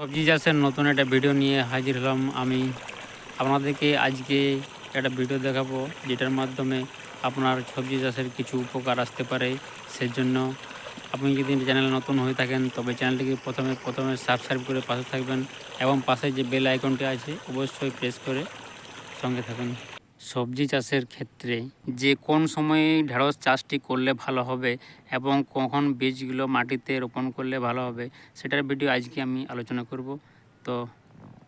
সবজি চাষের নতুন একটা ভিডিও নিয়ে হাজির হলাম আমি। আপনাদেরকে আজকে একটা ভিডিও দেখাবো, যেটার মাধ্যমে আপনার সবজি চাষের কিছু উপকার আসতে পারে সেজন্য। আপনি যদি চ্যানেল নতুন হয়ে থাকেন, তবে চ্যানেলটিকে প্রথমে প্রথমে সাবস্ক্রাইব করে পাশে থাকবেন এবং পাশে যে বেল আইকনটি আছে, অবশ্যই প্রেস করে সঙ্গে থাকুন। সবজি চাষের ক্ষেত্রে যে কোন সময়ে ঢেঁড়স চাষটি করলে ভালো হবে এবং কখন বীজগুলো মাটিতে রোপণ করলে ভালো হবে, সেটার ভিডিও আজকে আমি আলোচনা করব। তো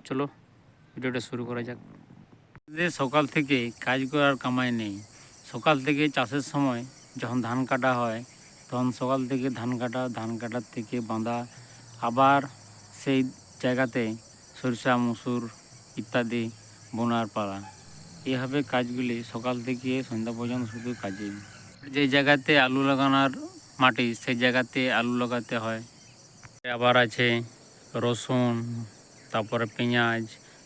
চলো ভিডিওটা শুরু করা যাক। সকাল থেকে কাজ করার কামাই নেই। সকাল থেকে চাষের সময় যখন ধান কাটা হয়, তখন সকাল থেকে ধান কাটা, ধান কাটার থেকে বাঁধা, আবার সেই জায়গাতে সরিষা, মুসুর ইত্যাদি বোনার পালা। এভাবে কাজগুলি সকাল থেকে সন্ধ্যা পর্যন্ত শুধু কাজে। যে জায়গাতে আলু লাগানোর মাটি, সেই জায়গাতে আলু লাগাতে হয়। আবার আছে রসুন, তারপরে পেঁয়াজ,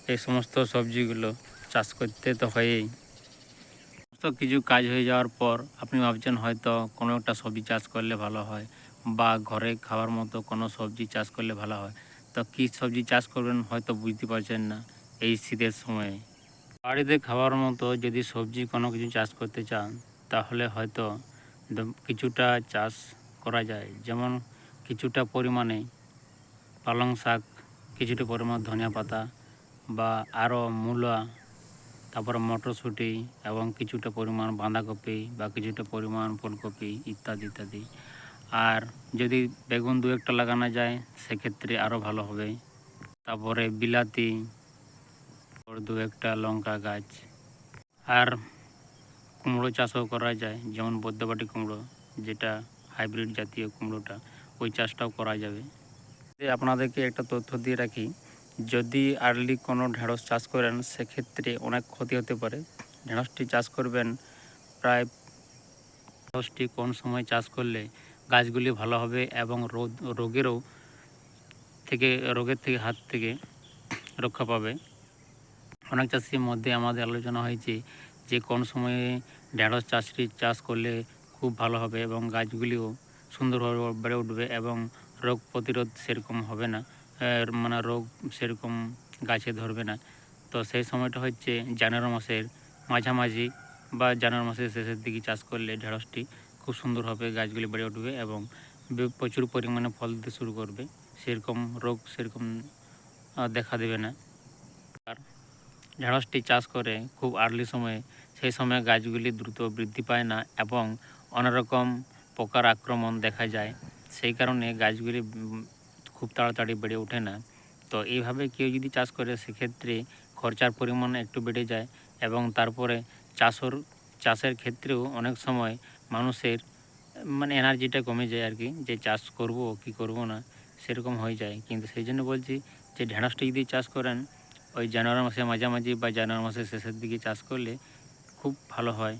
এই সমস্ত সবজিগুলো চাষ করতে তো হয়ই। সমস্ত কিছু কাজ হয়ে যাওয়ার পর আপনি ভাবছেন হয়তো কোনো একটা সবজি চাষ করলে ভালো হয় বা ঘরে খাওয়ার মতো কোনো সবজি চাষ করলে ভালো হয়। তো কী সবজি চাষ করবেন হয়তো বুঝতে পারছেন না এই শীতের সময়ে। বাড়িতে খাওয়ার মতো যদি সবজি কোনো কিছু চাষ করতে চান, তাহলে হয়তো কিছুটা চাষ করা যায়। যেমন কিছুটা পরিমাণে পালং শাক, কিছুটা পরিমাণ ধনিয়া পাতা বা আরও মূলা, তারপরে মটরশুঁটি এবং কিছুটা পরিমাণ বাঁধাকপি বা কিছুটা পরিমাণ ফুলকপি ইত্যাদি ইত্যাদি। আর যদি বেগুন দু একটা লাগানো যায়, সেক্ষেত্রে আরও ভালো হবে। তারপরে বিলাতি ওর দু একটা লঙ্কা গাছ আর কুমড়ো চাষও করা যায়, যেমন বদ্যবাটি কুমড়ো, যেটা হাইব্রিড জাতীয় কুমড়োটা, ওই চাষটাও করা যাবে। আপনাদেরকে একটা তথ্য দিয়ে রাখি, যদি আর্লি কোনো ঢেঁড়স চাষ করেন, সেক্ষেত্রে অনেক ক্ষতি হতে পারে। ঢেঁড়সটি চাষ করবেন প্রায় ঢেঁড়সটি কোন সময় চাষ করলে গাছগুলি ভালো হবে এবং রোগ রোগেরও থেকে রোগের থেকে হাত থেকে রক্ষা পাবে। অনেক চাষির মধ্যে আমাদের আলোচনা হয়েছে যে কোন সময়ে ঢেঁড়স চাষটি চাষ করলে খুব ভালো হবে এবং গাছগুলিও সুন্দরভাবে বেড়ে উঠবে এবং রোগ প্রতিরোধ সেরকম হবে না মানে রোগ সেরকম গাছে ধরবে না। তো সেই সময়টা হচ্ছে জানুয়ারি মাসের মাঝামাঝি বা জানুয়ারি মাসের শেষের দিকে চাষ করলে ঢেঁড়সটি খুব সুন্দরভাবে গাছগুলি বেড়ে উঠবে এবং প্রচুর পরিমাণে ফল দিতে শুরু করবে। সেরকম রোগ সেরকম দেখা দেবে না। আর ঢেঁড়সটি চাষ করে খুব আর্লি সময়ে সেই সময় গাছগুলি দ্রুত বৃদ্ধি পায় না এবং অন্যরকম পোকার আক্রমণ দেখা যায়। সেই কারণে গাছগুলি খুব তাড়াতাড়ি বেড়ে ওঠে না। তো এইভাবে কেউ যদি চাষ করে, সেক্ষেত্রে খরচার পরিমাণ একটু বেড়ে যায় এবং তারপরে চাষর, চাষের ক্ষেত্রেও অনেক সময় মানুষের মানে এনার্জিটা কমে যায় আর কি, যে চাষ করব কি করব না, সেরকম হয়ে যায়। কিন্তু সেই জন্য বলছি যে ঢেঁড়সটি যদি চাষ করেন ওই জানুয়ারি মাসে মাঝামাঝি বা জানুয়ারি মাসের শেষের দিকে চাষ করলে খুব ভালো হয়।